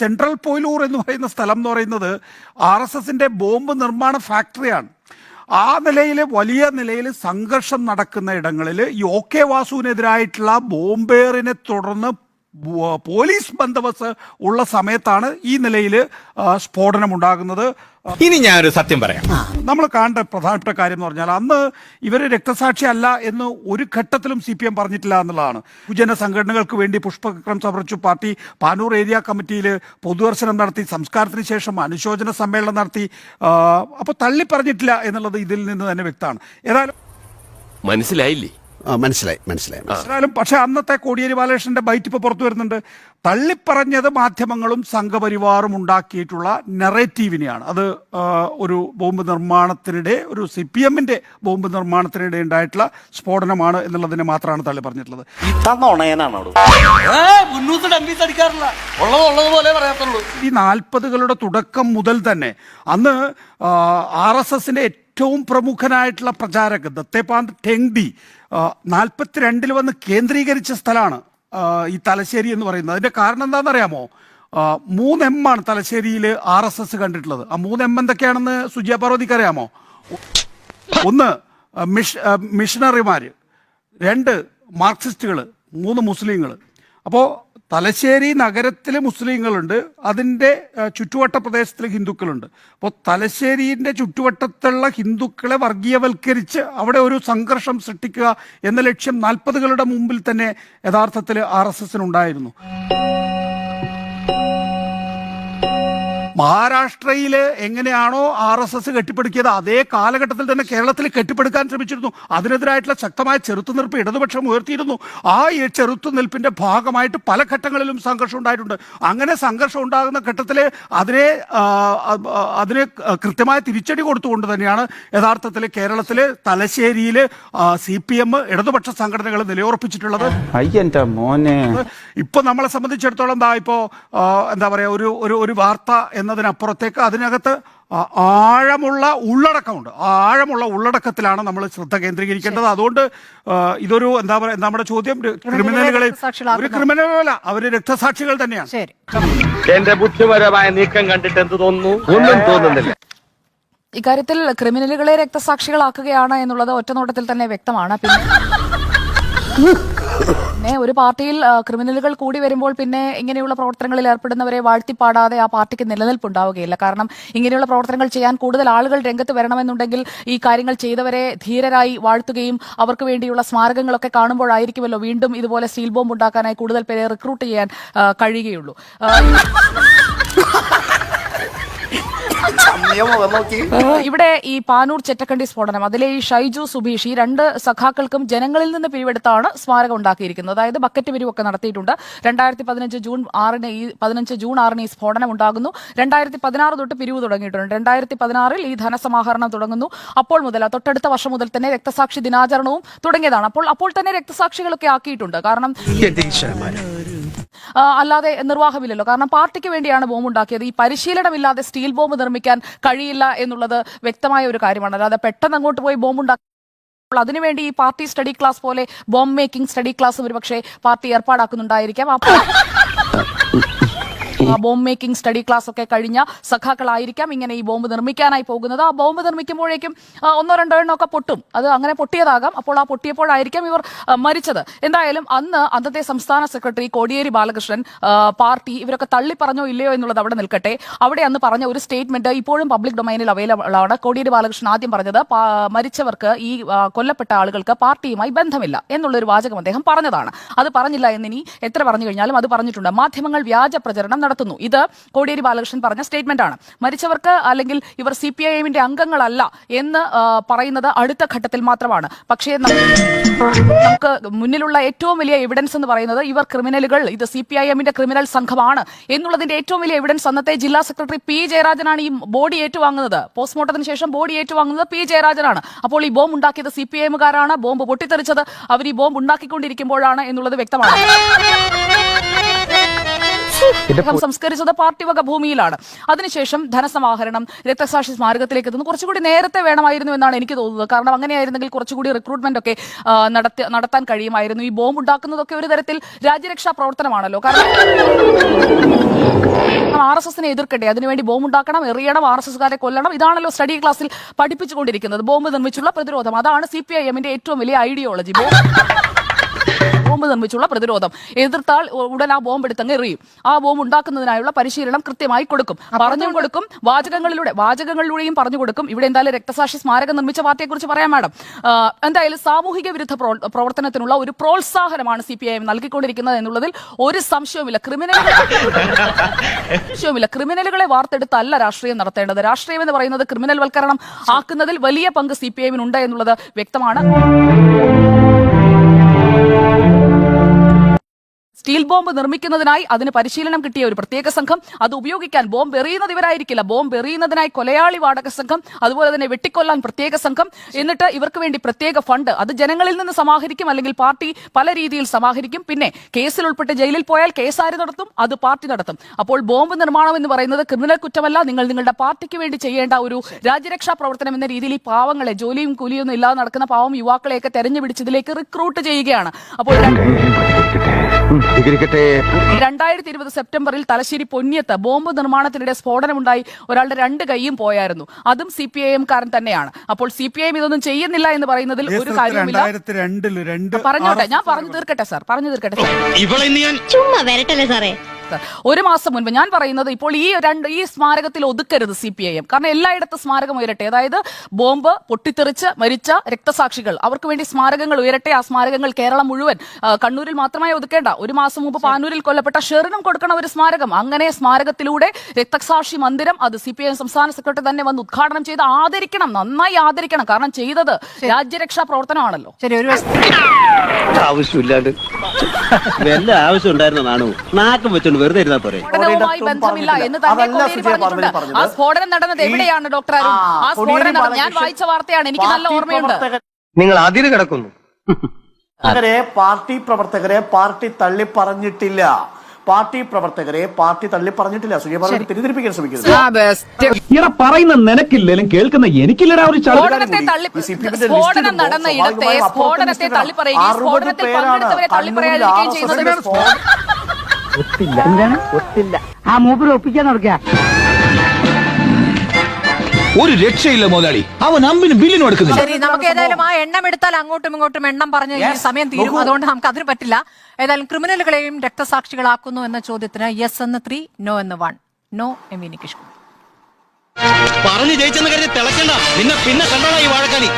Central പോയിലൂർ എന്ന് പറയുന്ന സ്ഥലം എന്ന് പറയുന്നത് ആർ എസ് എസിന്റെ ബോംബ് നിർമ്മാണ ഫാക്ടറിയാണ്. ആ നിലയിൽ വലിയ നിലയിൽ സംഘർഷം നടക്കുന്ന ഇടങ്ങളിൽ യു ഒ കെ വാസുവിനെതിരായിട്ടുള്ള ബോംബേറിനെ തുടർന്ന് പോലീസ് ബന്ദോബസ്ത് ഉള്ള സമയത്താണ് ഈ നിലയിൽ സ്ഫോടനം ഉണ്ടാകുന്നത് ഇനി ഞാനൊരു സത്യം പറയാം. നമ്മൾ കാണേണ്ട പ്രധാനപ്പെട്ട കാര്യം എന്ന് പറഞ്ഞാൽ അന്ന് ഇവർ രക്തസാക്ഷി അല്ല എന്ന് ഒരു ഘട്ടത്തിലും സി പി എം പറഞ്ഞിട്ടില്ല എന്നുള്ളതാണ്. പൊതുജന സംഘടനകൾക്ക് വേണ്ടി പുഷ്പക്രം സമർപ്പിച്ചു പാർട്ടി പാനൂർ ഏരിയ കമ്മിറ്റിയിൽ പൊതുദർശനം നടത്തി സംസ്കാരത്തിന് ശേഷം അനുശോചന സമ്മേളനം നടത്തി അപ്പോൾ തള്ളി പറഞ്ഞിട്ടില്ല എന്നുള്ളത് ഇതിൽ നിന്ന് തന്നെ വ്യക്തമാണ്. ഏതായാലും മനസ്സിലായില്ലേ? മനസ്സിലായി മനസ്സിലായി മനസ്സിലായാലും പക്ഷെ അന്നത്തെ കോടിയേരി ബാലകൃഷ്ണന്റെ ബൈറ്റ് ഇപ്പോൾ പുറത്തു വരുന്നുണ്ട്. തള്ളിപ്പറഞ്ഞത് മാധ്യമങ്ങളും സംഘപരിവാറും ഉണ്ടാക്കിയിട്ടുള്ള നെറേറ്റീവിനെയാണ് അത് ഒരു ബോംബ് നിർമ്മാണത്തിനിടെ ഒരു സി പി എമ്മിന്റെ ബോംബ് നിർമ്മാണത്തിനിടെ ഉണ്ടായിട്ടുള്ള സ്ഫോടനമാണ് എന്നുള്ളതിനെ മാത്രമാണ് തള്ളി പറഞ്ഞിട്ടുള്ളത് ഈ നാൽപ്പതുകളുടെ തുടക്കം മുതൽ തന്നെ അന്ന് ആർ എസ് എസിന്റെ ഏറ്റവും പ്രമുഖനായിട്ടുള്ള പ്രചാരക ദത്തേപാന്ത് ടെങ്ഡി നാൽപ്പത്തിരണ്ടിൽ വന്ന് കേന്ദ്രീകരിച്ച സ്ഥലമാണ് ഈ തലശ്ശേരി എന്ന് പറയുന്നത്. അതിന്റെ കാരണം എന്താണെന്നറിയാമോ? മൂന്ന് എം ആണ് തലശ്ശേരിയിൽ ആർ എസ് എസ് കണ്ടിട്ടുള്ളത്. ആ മൂന്ന് എം എന്തൊക്കെയാണെന്ന് സുജിയ പാർവതിക്ക് അറിയാമോ? ഒന്ന് മിഷ് മിഷണറിമാര്. രണ്ട് മാർക്സിസ്റ്റുകൾ മൂന്ന് മുസ്ലിങ്ങൾ അപ്പോൾ തലശ്ശേരി നഗരത്തിൽ മുസ്ലിങ്ങളുണ്ട്. അതിന്റെ ചുറ്റുവട്ട പ്രദേശത്തിൽ ഹിന്ദുക്കളുണ്ട്. അപ്പോൾ തലശ്ശേരിന്റെ ചുറ്റുവട്ടത്തുള്ള ഹിന്ദുക്കളെ വർഗീയവൽക്കരിച്ച് അവിടെ ഒരു സംഘർഷം സൃഷ്ടിക്കുക എന്ന ലക്ഷ്യം നാൽപ്പതുകളുടെ മുമ്പിൽ തന്നെ യഥാർത്ഥത്തിൽ ആർ എസ് എസിനുണ്ടായിരുന്നു. മഹാരാഷ്ട്രയിൽ എങ്ങനെയാണോ ആർ എസ് എസ് കെട്ടിപ്പടുക്കിയത് അതേ കാലഘട്ടത്തിൽ തന്നെ കേരളത്തിൽ കെട്ടിപ്പടുക്കാൻ ശ്രമിച്ചിരുന്നു. അതിനെതിരായിട്ടുള്ള ശക്തമായ ചെറുത്തുനിൽപ്പ് ഇടതുപക്ഷം ഉയർത്തിയിരുന്നു. ആ ഈ ചെറുത്തുനിൽപ്പിന്റെ ഭാഗമായിട്ട് പല ഘട്ടങ്ങളിലും സംഘർഷം ഉണ്ടായിട്ടുണ്ട്. അങ്ങനെ സംഘർഷം ഉണ്ടാകുന്ന ഘട്ടത്തിൽ അതിനെ അതിന് കൃത്യമായ തിരിച്ചടി കൊടുത്തുകൊണ്ട് തന്നെയാണ് യഥാർത്ഥത്തിൽ കേരളത്തിലെ തലശ്ശേരിയിൽ സി പി എം ഇടതുപക്ഷ സംഘടനകൾ നിലയുറപ്പിച്ചിട്ടുള്ളത്. മോനെ. ഇപ്പൊ നമ്മളെ സംബന്ധിച്ചിടത്തോളം എന്താ ഇപ്പോ എന്താ പറയാ ഒരു ഒരു ഒരു വാർത്ത എന്നതിനപ്പുറത്തേക്ക് അതിനകത്ത് ആഴമുള്ള ഉള്ളടക്കമുണ്ട്. ആ ആഴമുള്ള ഉള്ളടക്കത്തിലാണ് നമ്മൾ ശ്രദ്ധ കേന്ദ്രീകരിക്കേണ്ടത്. അതുകൊണ്ട് ഇതൊരു എന്താ പറയുക നമ്മുടെ ചോദ്യം? ക്രിമിനലുകളിൽ ഒരു. ക്രിമിനലല്ല അവർ രക്തസാക്ഷികൾ തന്നെയാണ്. ശരി. എന്റെ ബുദ്ധിപരമായ നീക്കം കണ്ടിട്ട് എന്ത് തോന്നുന്നു? ഒന്നും തോന്നുന്നില്ല. ഇക്കാര്യത്തിൽ ക്രിമിനലുകളെ രക്തസാക്ഷികളാക്കുകയാണ് എന്നുള്ളത് ഒറ്റനോട്ടത്തിൽ തന്നെ വ്യക്തമാണ്. പിന്നെ പിന്നെ ഒരു പാർട്ടിയിൽ ക്രിമിനലുകൾ കൂടി വരുമ്പോൾ പിന്നെ ഇങ്ങനെയുള്ള പ്രവർത്തനങ്ങളിൽ ഏർപ്പെടുന്നവരെ വാഴ്ത്തിപ്പാടാതെ ആ പാർട്ടിക്ക് നിലനിൽപ്പ് ഉണ്ടാവുകയില്ല കാരണം ഇങ്ങനെയുള്ള പ്രവർത്തനങ്ങൾ ചെയ്യാൻ കൂടുതൽ ആളുകൾ രംഗത്ത് വരണമെന്നുണ്ടെങ്കിൽ ഈ കാര്യങ്ങൾ ചെയ്തവരെ ധീരരായി വാഴ്ത്തുകയും അവർക്ക് വേണ്ടിയുള്ള സ്മാരകങ്ങളൊക്കെ കാണുമ്പോഴായിരിക്കുമല്ലോ വീണ്ടും ഇതുപോലെ സ്റ്റീൽ ബോംബ് ഉണ്ടാക്കാനായി കൂടുതൽ പേരെ റിക്രൂട്ട് ചെയ്യാൻ കഴിയുകയുള്ളൂ. ഇവിടെ ഈ പാനൂർ ചെറ്റക്കണ്ടി സ്ഫോടനം അതിലെ ഈ ഷൈജു സുബീഷ് ഈ രണ്ട് സഖാക്കൾക്കും ജനങ്ങളിൽ നിന്ന് പിരിവെടുത്താണ് സ്മാരകം ഉണ്ടാക്കിയിരിക്കുന്നത്. അതായത് ബക്കറ്റ് പിരിവൊക്കെ നടത്തിയിട്ടുണ്ട്. രണ്ടായിരത്തി പതിനഞ്ച് ജൂൺ ആറിന് ഈ പതിനഞ്ച് ജൂൺ ആറിന് ഈ സ്ഫോടനം ഉണ്ടാകുന്നു. രണ്ടായിരത്തി പതിനാറ് തൊട്ട് പിരിവ് തുടങ്ങിയിട്ടുണ്ട്. രണ്ടായിരത്തി പതിനാറിൽ ഈ ധനസമാഹരണം തുടങ്ങുന്നു. അപ്പോൾ മുതൽ തൊട്ടടുത്ത വർഷം മുതൽ തന്നെ രക്തസാക്ഷി ദിനാചരണവും തുടങ്ങിയതാണ്. അപ്പോൾ അപ്പോൾ തന്നെ രക്തസാക്ഷികളൊക്കെ ആക്കിയിട്ടുണ്ട്. കാരണം അല്ലാതെ നിർവാഹമില്ലല്ലോ. കാരണം പാർട്ടിക്ക് വേണ്ടിയാണ് ബോംബ് ഉണ്ടാക്കിയത്. ഈ പരിശീലനമില്ലാതെ സ്റ്റീൽ ബോംബ് നിർമ്മിക്കാൻ കഴിയില്ല എന്നുള്ളത് വ്യക്തമായ ഒരു കാര്യമാണ്. അല്ലാതെ പെട്ടെന്ന് അങ്ങോട്ട് പോയി ബോംബ് ഉണ്ടാക്കി അപ്പോൾ അതിനുവേണ്ടി ഈ പാർട്ടി സ്റ്റഡി ക്ലാസ് പോലെ ബോംബ് മേക്കിംഗ് സ്റ്റഡി ക്ലാസ് ഒരുപക്ഷെ പാർട്ടി ഏർപ്പാടാക്കുന്നുണ്ടായിരിക്കാം. ആ ബോംബ് മേക്കിംഗ് സ്റ്റഡി ക്ലാസ് ഒക്കെ കഴിഞ്ഞ സഖാക്കളായിരിക്കാം ഇങ്ങനെ ഈ ബോംബ് നിർമ്മിക്കാനായി പോകുന്നത്. ആ ബോംബ് നിർമ്മിക്കുമ്പോഴേക്കും ഒന്നോ രണ്ടോ എണ്ണോ ഒക്കെ പൊട്ടും. അത് അങ്ങനെ പൊട്ടിയതാകാം. അപ്പോൾ ആ പൊട്ടിയപ്പോഴായിരിക്കാം ഇവർ മരിച്ചത്. എന്തായാലും അന്ന് അന്നത്തെ സംസ്ഥാന സെക്രട്ടറി കോടിയേരി ബാലകൃഷ്ണൻ പാർട്ടി ഇവരൊക്കെ തള്ളി പറഞ്ഞോ ഇല്ലയോ എന്നുള്ളത് അവിടെ നിൽക്കട്ടെ. അവിടെ അന്ന് പറഞ്ഞ ഒരു സ്റ്റേറ്റ്മെന്റ് ഇപ്പോഴും പബ്ലിക് ഡൊമൈനിൽ അവൈലബിൾ ആണ്. കോടിയേരി ബാലകൃഷ്ണൻ ആദ്യം പറഞ്ഞത് മരിച്ചവർക്ക് ഈ കൊല്ലപ്പെട്ട ആളുകൾക്ക് പാർട്ടിയുമായി ബന്ധമില്ല എന്നുള്ളൊരു വാചകം അദ്ദേഹം പറഞ്ഞതാണ്. അത് പറഞ്ഞില്ല എന്നിനി എത്ര പറഞ്ഞു കഴിഞ്ഞാലും അത് പറഞ്ഞിട്ടുണ്ട്. മാധ്യമങ്ങൾ വ്യാജ പ്രചരണം നടത്തുന്നു. ഇത് കോടിയേരി ബാലകൃഷ്ണൻ പറഞ്ഞ സ്റ്റേറ്റ്മെന്റ് ആണ്. മരിച്ചവർക്ക് അല്ലെങ്കിൽ ഇവർ സി പി ഐ എമ്മിന്റെ അംഗങ്ങളല്ല എന്ന് പറയുന്നത് അടുത്ത ഘട്ടത്തിൽ മാത്രമാണ്. പക്ഷേ നമുക്ക് മുന്നിലുള്ള ഏറ്റവും വലിയ എവിഡൻസ് എന്ന് പറയുന്നത് ഇവർ ക്രിമിനലുകൾ. ഇത് സി പി ഐ എമ്മിന്റെ ക്രിമിനൽ സംഘമാണ്. എന്നുള്ളതിന്റെ ഏറ്റവും വലിയ എവിഡൻസ് അന്നത്തെ ജില്ലാ സെക്രട്ടറി പി ജയരാജനാണ് ഈ ബോഡി ഏറ്റുവാങ്ങുന്നത്. പോസ്റ്റ്മോർട്ടത്തിന് ശേഷം ബോഡി ഏറ്റുവാങ്ങുന്നത് പി ജയരാജനാണ്. അപ്പോൾ ഈ ബോംബ് ഉണ്ടാക്കിയത് സി പി ഐ എമ്മുകാരാണ്. ബോംബ് പൊട്ടിത്തെറിച്ചത് അവർ ഈ ബോംബ് ഉണ്ടാക്കിക്കൊണ്ടിരിക്കുമ്പോഴാണ് എന്നുള്ളത് വ്യക്തമാണ്. അദ്ദേഹം സംസ്കരിച്ചത് പാർട്ടി വക ഭൂമിയിലാണ്. അതിനുശേഷം ധനസമാഹരണം രക്തസാക്ഷി സ്മാരകത്തിലേക്ക് എത്തുന്നു കുറച്ചുകൂടി നേരത്തെ വേണമായിരുന്നു എന്നാണ് എനിക്ക് തോന്നുന്നത്. കാരണം അങ്ങനെയായിരുന്നെങ്കിൽ കുറച്ചുകൂടി റിക്രൂട്ട്മെന്റ് ഒക്കെ നടത്തി നടത്താൻ കഴിയുമായിരുന്നു. ഈ ബോംബ് ഉണ്ടാക്കുന്നതൊക്കെ ഒരു തരത്തിൽ രാജ്യരക്ഷാ പ്രവർത്തനമാണല്ലോ. കാരണം ആർ എസ് എസിനെ എതിർക്കട്ടെ. അതിനുവേണ്ടി ബോംബ് ഉണ്ടാക്കണം എറിയണം ആർ എസ് എസ്കാരെ കൊല്ലണം. ഇതാണല്ലോ സ്റ്റഡി ക്ലാസ്സിൽ പഠിപ്പിച്ചുകൊണ്ടിരിക്കുന്നത്. ബോംബ് നിർമ്മിച്ചുള്ള പ്രതിരോധം. അതാണ് സി പി ഐ എമ്മിന്റെ ഏറ്റവും വലിയ ഐഡിയോളജി ബോംബ് നിർമ്മിച്ചുള്ള പ്രതിരോധം. എതിർത്താൽ ഉടൻ ആ ബോംബ് എടുത്തങ്ങ് എറിയും. ആ ബോംബ് ഉണ്ടാക്കുന്നതിനായുള്ള പരിശീലനം കൃത്യമായി കൊടുക്കും. പറഞ്ഞു കൊടുക്കും. വാചകങ്ങളിലൂടെ വാചകങ്ങളിലൂടെയും പറഞ്ഞു കൊടുക്കും. ഇവിടെ എന്തായാലും രക്തസാക്ഷി സ്മാരകം നിർമ്മിച്ച പാർട്ടിയെ കുറിച്ച് പറയാം മാഡം. എന്തായാലും സാമൂഹിക വിരുദ്ധ പ്രോ- പ്രവർത്തനത്തിനുള്ള ഒരു പ്രോത്സാഹനമാണ് സി പി ഐ എം നൽകിക്കൊണ്ടിരിക്കുന്നത് എന്നുള്ളതിൽ ഒരു സംശയവുമില്ല. ക്രിമിനലുകൾ സംശയവുമില്ല. ക്രിമിനലുകളെ വാർത്തെടുത്തല്ല രാഷ്ട്രീയം നടത്തേണ്ടത്. രാഷ്ട്രീയം എന്ന് പറയുന്നത് ക്രിമിനൽ വൽക്കരണം ആക്കുന്നതിൽ വലിയ പങ്ക് സി പി ഐ എമ്മിനുണ്ട് എന്നുള്ളത് വ്യക്തമാണ്. സ്റ്റീൽ ബോംബ് നിർമ്മിക്കുന്നതിനായി അതിന് പരിശീലനം കിട്ടിയ ഒരു പ്രത്യേക സംഘം. അത് ഉപയോഗിക്കാൻ ബോംബ് എറിയുന്നത് ഇവരായിരിക്കില്ല ബോംബ് എറിയുന്നതിനായി കൊലയാളി വാടക സംഘം അതുപോലെ തന്നെ വെട്ടിക്കൊല്ലാൻ പ്രത്യേക സംഘം. എന്നിട്ട് ഇവർക്ക് വേണ്ടി പ്രത്യേക ഫണ്ട്. അത് ജനങ്ങളിൽ നിന്ന് സമാഹരിക്കും അല്ലെങ്കിൽ പാർട്ടി പല രീതിയിൽ സമാഹരിക്കും. പിന്നെ കേസിൽ ഉൾപ്പെട്ട് ജയിലിൽ പോയാൽ കേസ് ആര് നടത്തും? അത് പാർട്ടി നടത്തും. അപ്പോൾ ബോംബ് നിർമ്മാണം എന്ന് പറയുന്നത് ക്രിമിനൽ കുറ്റമല്ല. നിങ്ങൾ നിങ്ങളുടെ പാർട്ടിക്ക് വേണ്ടി ചെയ്യേണ്ട ഒരു രാജ്യരക്ഷാ പ്രവർത്തനം എന്ന രീതിയിൽ ഈ പാവങ്ങളെ ജോലിയും കൂലിയൊന്നും ഇല്ലാതെ നടക്കുന്ന പാവം യുവാക്കളെയൊക്കെ തെരഞ്ഞു പിടിച്ചതിലേക്ക് റിക്രൂട്ട് ചെയ്യുകയാണ്. അപ്പോൾ രണ്ടായിരത്തി ഇരുപത് സെപ്റ്റംബറിൽ തലശ്ശേരി പൊന്നിയത്ത് ബോംബ് നിർമ്മാണത്തിനിടെ സ്ഫോടനമുണ്ടായി. ഒരാളുടെ രണ്ട് കൈയും പോയായിരുന്നു. അതും സി പി ഐ എം കാരൻ തന്നെയാണ്. അപ്പോൾ സി പി ഐ എം ഇതൊന്നും ചെയ്യുന്നില്ല എന്ന് പറയുന്നതിൽ ഒരു കാര്യമില്ല പറഞ്ഞോട്ടെ ഞാൻ പറഞ്ഞു തീർക്കട്ടെ സാർ. പറഞ്ഞു തീർക്കട്ടെ സാർ. ഇവളെ ഞാൻ ചുമ്മാ വരട്ടല്ലേ സാറേ? സാർ. ഒരു മാസം മുൻപ് ഞാൻ പറയുന്നത് ഇപ്പോൾ ഈ രണ്ട് ഈ സ്മാരകത്തിൽ ഒതുക്കരുത് സി പി ഐ എം. കാരണം എല്ലായിടത്തും സ്മാരകം ഉയരട്ടെ. അതായത് ബോംബ് പൊട്ടിത്തെറിച്ച് മരിച്ച രക്തസാക്ഷികൾ. അവർക്ക് വേണ്ടി സ്മാരകങ്ങൾ ഉയരട്ടെ. ആ സ്മാരകങ്ങൾ കേരളം മുഴുവൻ കണ്ണൂരിൽ മാത്രമായി ഒതുക്കേണ്ട. ഒരു മാസം മുമ്പ് പാനൂരിൽ കൊല്ലപ്പെട്ട ഷെറിനും കൊടുക്കണം ഒരു സ്മാരകം. അങ്ങനെ സ്മാരകത്തിലൂടെ രക്തസാക്ഷി മന്ദിരം അത് സി പി ഐ എം സംസ്ഥാന സെക്രട്ടറി തന്നെ വന്ന് ഉദ്ഘാടനം ചെയ്ത് ആദരിക്കണം. നന്നായി ആദരിക്കണം. കാരണം ചെയ്തത് രാജ്യരക്ഷാ പ്രവർത്തനമാണല്ലോ. ശരി ഒരു വശം ആവശ്യമില്ലാണ്ട് വല്ല ആവശ്യം നാണു? നാക്കം വെച്ചോണ്ട് വെറുതെ ഇരുന്നാ പോരെ. സ്ഫോടനവുമായി ബന്ധമില്ല എന്ന് തന്നെ അതല്ല കോടിയേരി സുജയ പറഞ്ഞിട്ടുണ്ട് പറഞ്ഞത്. ആ സ്ഫോടനം നടന്നത് ഈ- എവിടെയാണ് ഡോക്ടർ അരുൺ? ആ, ആ സ്ഫോടനം കോടിയേരി നടന്നത് ഞാൻ വായിച്ച വാർത്തയാണ്. എനിക്ക് നല്ല പാർട്ടി ഓർമ്മയുണ്ട്. നിങ്ങൾ അതിര് കിടക്കുന്നു. പ്രവർത്തകരെ പാർട്ടി പ്രവർത്തകരെ പാർട്ടി തള്ളി പറഞ്ഞിട്ടില്ല. പാർട്ടി പ്രവർത്തകരെ പാർട്ടി തള്ളി പറഞ്ഞിട്ടില്ല. സുജയ പറഞ്ഞു തിരിതിരിപ്പിക്കാൻ ശ്രമിക്കരുത്. ഇറ പറയുന്ന നിനക്കില്ലെങ്കിലും കേൾക്കുന്ന എനിക്കില്ലടാ ഒരു സ്ഫോടനത്തെ തള്ളി സ്ഫോടനം നടന്ന ഇടത്തെ സ്ഫോടനത്തെ സ്ഫോടനത്തിൽ പങ്കെടുത്തവരെ ചെയ്യുന്നത് ന്റെ സ്ഫോടനം- ആ മൂപ്പര് ഒപ്പിക്കാൻ നടക്കുക ഒരു രക്ഷയില്ല മുതലാളി അവൻ അമ്പിന് ബില്ലിനും എടുക്കുന്നില്ല ശരി നമുക്ക് ഏതായാലും ആ എണ്ണം എടുത്താൽ അങ്ങോട്ടും ഇങ്ങോട്ടും എണ്ണം പറഞ്ഞ് ഈ സമയം തീരും. അതുകൊണ്ട് നമുക്ക് അതിന് പറ്റില്ല. ഏതായാലും ക്രിമിനലുകളെയും രക്തസാക്ഷികളാക്കുന്നു എന്ന ചോദ്യത്തിന് യെസ് എന്ന് ത്രീ നോ എന്ന് one no M V Nikesh Kumar. പറഞ്ഞു ജയിച്ചെന്ന് കരുതി തിളക്കണ്ട. നിന്നെ പിന്നെ കണ്ടോളാ ഈ വാഴക്കാലി.